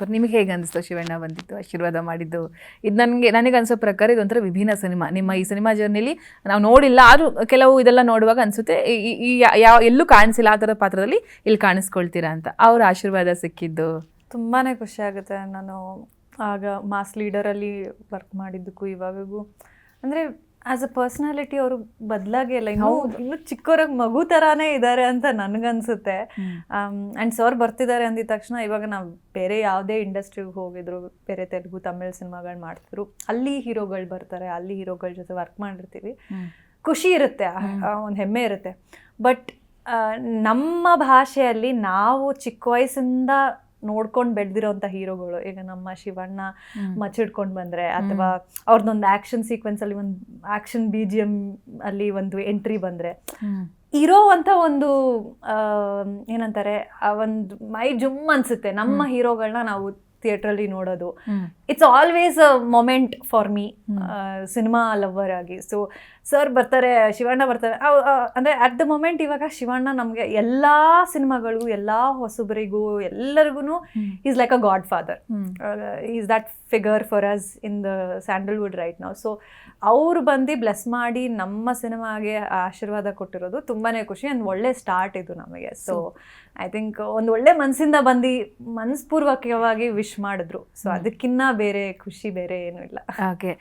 But ನಿಮಗೆ ಹೇಗೆ ಅನಿಸ್ತು ಶಿವಣ್ಣ ಬಂದಿದ್ದು, ಆಶೀರ್ವಾದ ಮಾಡಿದ್ದು? ಇದು ನನಗೆ ನನಗೆ ಅನ್ಸೋ ಪ್ರಕಾರ ಇದೊಂಥರ ವಿಭಿನ್ನ ಸಿನಿಮಾ. ನಿಮ್ಮ ಈ ಸಿನಿಮಾ ಜರ್ನಿಲಿ ನಾವು ನೋಡಿಲ್ಲ, ಆದರೂ ಕೆಲವು ಇದೆಲ್ಲ ನೋಡುವಾಗ ಅನಿಸುತ್ತೆ, ಈ ಯಾವ ಎಲ್ಲೂ ಕಾಣಿಸಿಲ್ಲ ಆ ಥರ ಪಾತ್ರದಲ್ಲಿ ಇಲ್ಲಿ ಕಾಣಿಸ್ಕೊಳ್ತೀರಾ ಅಂತ. ಅವ್ರ ಆಶೀರ್ವಾದ ಸಿಕ್ಕಿದ್ದು? ತುಂಬಾ ಖುಷಿ ಆಗುತ್ತೆ. ನಾನು ಆಗ ಮಾಸ್ ಲೀಡರಲ್ಲಿ ವರ್ಕ್ ಮಾಡಿದ್ದಕ್ಕೂ ಇವಾಗಗೂ. ಅಂದರೆ ಆ್ಯಸ್ ಅ ಪರ್ಸನಾಲಿಟಿ ಅವರು ಬದಲಾಗೇ ಇಲ್ಲ. ಇನ್ನು ಇನ್ನು ಚಿಕ್ಕವ್ರಾಗ ಮಗು ಥರಾನೇ ಇದ್ದಾರೆ ಅಂತ ನನಗನ್ಸುತ್ತೆ. ಆ್ಯಂಡ್ ಸರ್ ಬರ್ತಿದ್ದಾರೆ ಅಂದಿದ ತಕ್ಷಣ ಇವಾಗ ನಾವು ಬೇರೆ ಯಾವುದೇ ಇಂಡಸ್ಟ್ರಿಗೆ ಹೋಗಿದ್ರು ಬೇರೆ ತೆಲುಗು ತಮಿಳ್ ಸಿನಿಮಾಗಳು ಮಾಡ್ತಿದ್ರು ಅಲ್ಲಿ ಹೀರೋಗಳು ಬರ್ತಾರೆ ಅಲ್ಲಿ ಹೀರೋಗಳ ಜೊತೆ ವರ್ಕ್ ಮಾಡಿರ್ತೀವಿ. ಖುಷಿ ಇರುತ್ತೆ ಒಂದು ಹೆಮ್ಮೆ ಇರುತ್ತೆ. ಬಟ್ ನಮ್ಮ ಭಾಷೆಯಲ್ಲಿ ನಾವು ಚಿಕ್ಕ ವಯಸ್ಸಿಂದ ನೋಡ್ಕೊಂಡು ಬೆಳೆದಿರೋಂಥ ಹೀರೋಗಳು ಈಗ ನಮ್ಮ ಶಿವಣ್ಣ ಮಚ್ಚಿಡ್ಕೊಂಡು ಬಂದರೆ ಅಥವಾ ಅವ್ರದ್ದೊಂದು ಆ್ಯಕ್ಷನ್ ಸೀಕ್ವೆನ್ಸ್ ಅಲ್ಲಿ ಒಂದು ಆ್ಯಕ್ಷನ್ ಬಿ ಜಿ ಎಂ ಅಲ್ಲಿ ಒಂದು ಎಂಟ್ರಿ ಬಂದರೆ ಇರೋ ಅಂತ ಒಂದು ಏನಂತಾರೆ ಆ ಒಂದು ಮೈ ಜುಮ್ ಅನ್ಸುತ್ತೆ. ನಮ್ಮ ಹೀರೋಗಳನ್ನ ನಾವು ಥಿಯೇಟ್ರಲ್ಲಿ ನೋಡೋದು. It's always a moment for me cinema lover ಆಗಿ. ಸೊ ಸರ್ ಬರ್ತಾರೆ ಶಿವಣ್ಣ ಬರ್ತಾರೆ. ಅಂದ್ರೆ ಅಟ್ ದ ಮೊಮೆಂಟ್ ಇವಾಗ ಶಿವಣ್ಣ ನಮಗೆ ಎಲ್ಲ ಸಿನಿಮಾಗಳಿಗೂ ಎಲ್ಲ ಹೊಸಬರಿಗೂ ಎಲ್ಲರಿಗೂ is like a godfather is that figure for us in the Sandalwood right ನಾವು ಸೊ ಅವ್ರು ಬಂದು ಬ್ಲೆಸ್ ಮಾಡಿ ನಮ್ಮ ಸಿನಿಮಾಗೆ ಆಶೀರ್ವಾದ ಕೊಟ್ಟಿರೋದು ತುಂಬಾನೇ ಖುಷಿ ಅಂಡ್ ಒಳ್ಳೆ ಸ್ಟಾರ್ಟ್ ಇದು ನಮಗೆ. ಸೊ ಐ ಥಿಂಕ್ ಒಂದು ಒಳ್ಳೆ ಮನಸ್ಸಿಂದ ಬಂದು ಮನಸ್ಪೂರ್ವಕವಾಗಿ ವಿಶ್ ಮಾಡಿದ್ರು. ಸೊ ಅದಕ್ಕಿನ್ನ ಬೇರೆ ಖುಷಿ ಬೇರೆ ಏನೂ ಇಲ್ಲ. ಓಕೆ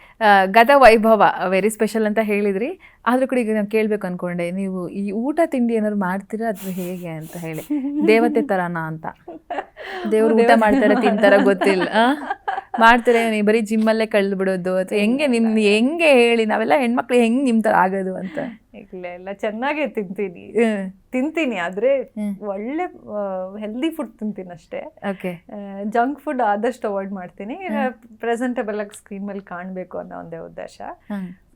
ಗದ ವೈಭವ ವೆರಿ ಸ್ಪೆಷಲ್ ಅಂತ ಹೇಳಿದ್ರಿ. ಆದ್ರೂ ಕೂಡ ಈಗ ನಾನು ಕೇಳ್ಬೇಕು ಅನ್ಕೊಂಡೆ ನೀವು ಈ ಊಟ ತಿಂಡಿ ಏನಾದ್ರು ಮಾಡ್ತೀರಾ ಅಥವಾ ಹೇಗೆ ಅಂತ ಹೇಳಿ? ದೇವತೆ ತರನಾ ಅಂತ. ದೇವ್ರು ಊಟ ಮಾಡ್ತಾರೆ ತಿಂತಾರ ಗೊತ್ತಿಲ್ಲ? ಮಾಡ್ತೀರಾ ನೀವು ಬರೀ ಜಿಮ್ಮಲ್ಲೇ ಕಳೆದು ಬಿಡೋದು ಅಥವಾ ಹೆಂಗೆ ನಿಮ್ ಹೆಂಗೆ ಹೇಳಿ ನಾವೆಲ್ಲ ಹೆಣ್ಮಕ್ಳು ಹೆಂಗ್ ನಿಮ್ ತರ ಆಗೋದು ಅಂತ? ಇಲ್ಲ ಎಲ್ಲ ಚೆನ್ನಾಗೇ ತಿಂತೀನಿ. ತಿಂತೀನಿ ಆದ್ರೆ ಒಳ್ಳೆ ಹೆಲ್ದಿ ಫುಡ್ ತಿಂತೀನಿ ಅಷ್ಟೇ. ಓಕೆ. ಜಂಕ್ ಫುಡ್ ಆದಷ್ಟು ಅವಾಯ್ಡ್ ಮಾಡ್ತೀನಿ. ಪ್ರೆಸೆಂಟಬಲ್ ಆಗಿ ಸ್ಕ್ರೀನ್ ಮೇಲೆ ಕಾಣಬೇಕು ಅನ್ನೋ ಒಂದೇ ಉದ್ದೇಶ.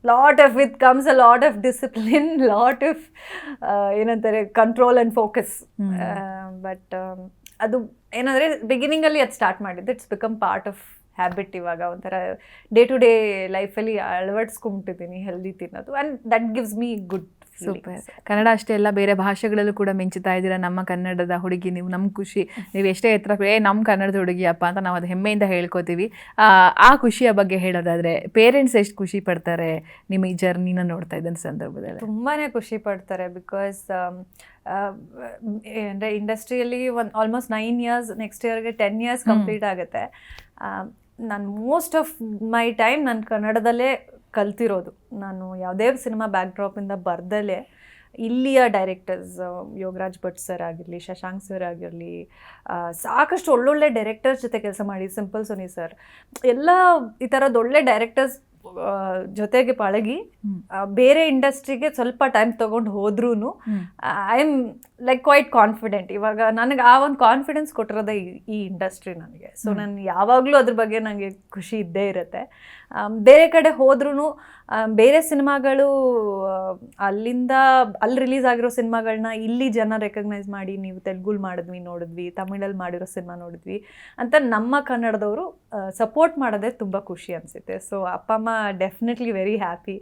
Lot of with comes a lot of discipline lot of ಏನಂತಾರೆ ಕಂಟ್ರೋಲ್ ಅಂಡ್ ಫೋಕಸ್ ಬಟ್ ಅದು ಏನಂದರೆ ಬಿಗಿನಿಂಗಲ್ಲಿ ಅದು ಸ್ಟಾರ್ಟ್ ಮಾಡಿದ್ದು it's become part of habit ಇವಾಗ ಒಂಥರ ಡೇ ಟು ಡೇ ಲೈಫಲ್ಲಿ ಅಳವಡಿಸ್ಕೊಂಬಿಟ್ಟಿದ್ದೀನಿ ಹೆಲ್ದಿ ತಿನ್ನೋದು. And that gives me good super Kannada ಅಷ್ಟೇ ಎಲ್ಲ ಬೇರೆ ಭಾಷೆಗಳಲ್ಲೂ ಕೂಡ ಮಿಂಚುತ್ತಾ ಇದ್ದೀರಾ? ನಮ್ಮ ಕನ್ನಡದ ಹುಡುಗಿ ನೀವು ನಮ್ಮ ಖುಷಿ. ನೀವು ಎಷ್ಟೇ ಎತ್ತರ ಏ ನಮ್ಮ ಕನ್ನಡದ ಹುಡುಗಿಯಪ್ಪ ಅಂತ ನಾವು ಅದು ಹೆಮ್ಮೆಯಿಂದ ಹೇಳ್ಕೋತೀವಿ. ಆ, ಆ ಖುಷಿಯ ಬಗ್ಗೆ ಹೇಳೋದಾದರೆ ಪೇರೆಂಟ್ಸ್ ಎಷ್ಟು ಖುಷಿ ಪಡ್ತಾರೆ ನಿಮ್ಮ ಈ ಜರ್ನಿನ ನೋಡ್ತಾ ಇದ್ದಂಥ ಸಂದರ್ಭದಲ್ಲಿ? ತುಂಬಾ ಖುಷಿ ಪಡ್ತಾರೆ ಬಿಕಾಸ್ ಅಂದರೆ ಇಂಡಸ್ಟ್ರಿಯಲ್ಲಿ ಒಂದು ಆಲ್ಮೋಸ್ಟ್ ನೈನ್ ಇಯರ್ಸ್ ನೆಕ್ಸ್ಟ್ ಇಯರ್ಗೆ ಟೆನ್ ಇಯರ್ಸ್ ಕಂಪ್ಲೀಟ್ ಆಗುತ್ತೆ. ನಾನು ಮೋಸ್ಟ್ ಆಫ್ ಮೈ ಟೈಮ್ ನಾನು ಕನ್ನಡದಲ್ಲೇ ಕಲ್ತಿರೋದು. ನಾನು ಯಾವುದೇ ಸಿನಿಮಾ ಬ್ಯಾಕ್ ಡ್ರಾಪಿಂದ ಬರ್ದಲೇ ಇಲ್ಲಿಯ ಡೈರೆಕ್ಟರ್ಸ್ ಯೋಗರಾಜ್ ಭಟ್ ಸರ್ ಆಗಿರಲಿ, ಶಶಾಂಕ್ ಸರ್ ಆಗಿರಲಿ ಸಾಕಷ್ಟು ಒಳ್ಳೊಳ್ಳೆ ಡೈರೆಕ್ಟರ್ಸ್ ಜೊತೆ ಕೆಲಸ ಮಾಡಿ ಸಿಂಪಲ್ ಸೋನಿ ಸರ್ ಎಲ್ಲ ಈ ಥರದ್ದು ಒಳ್ಳೆ ಡೈರೆಕ್ಟರ್ಸ್ ಜೊತೆಗೆ ಪಳಗಿ ಬೇರೆ ಇಂಡಸ್ಟ್ರಿಗೆ ಸ್ವಲ್ಪ ಟೈಮ್ ತಗೊಂಡು ಹೋದ್ರೂ. I am like quite confident ಇವಾಗ ನನಗೆ ಆ ಒಂದು ಕಾನ್ಫಿಡೆನ್ಸ್ ಕೊಟ್ಟಿರೋದೇ ಈ- ಈ ಇಂಡಸ್ಟ್ರಿ ನನಗೆ. ಸೊ ನಾನು ಯಾವಾಗಲೂ ಅದ್ರ ಬಗ್ಗೆ ನನಗೆ ಖುಷಿ ಇದ್ದೇ ಇರುತ್ತೆ. ಬೇರೆ ಕಡೆ ಹೋದ್ರೂ ಬೇರೆ ಸಿನಿಮಾಗಳು ಅಲ್ಲಿಂದ ಅಲ್ಲಿ ರಿಲೀಸ್ ಆಗಿರೋ ಸಿನಿಮಾಗಳನ್ನ ಇಲ್ಲಿ ಜನ ರೆಕಗ್ನೈಸ್ ಮಾಡಿ ನೀವು ತೆಲುಗುಲ್ ಮಾಡಿದ್ವಿ ನೋಡಿದ್ವಿ ತಮಿಳಲ್ಲಿ ಮಾಡಿರೋ ಸಿನಿಮಾ ನೋಡಿದ್ವಿ ಅಂತ ನಮ್ಮ ಕನ್ನಡದವರು ಸಪೋರ್ಟ್ ಮಾಡೋದೇ ತುಂಬ ಖುಷಿ ಅನಿಸುತ್ತೆ. ಸೊ ಅಪ್ಪ ಅಮ್ಮ ಡೆಫಿನೆಟ್ಲಿ ವೆರಿ ಹ್ಯಾಪಿ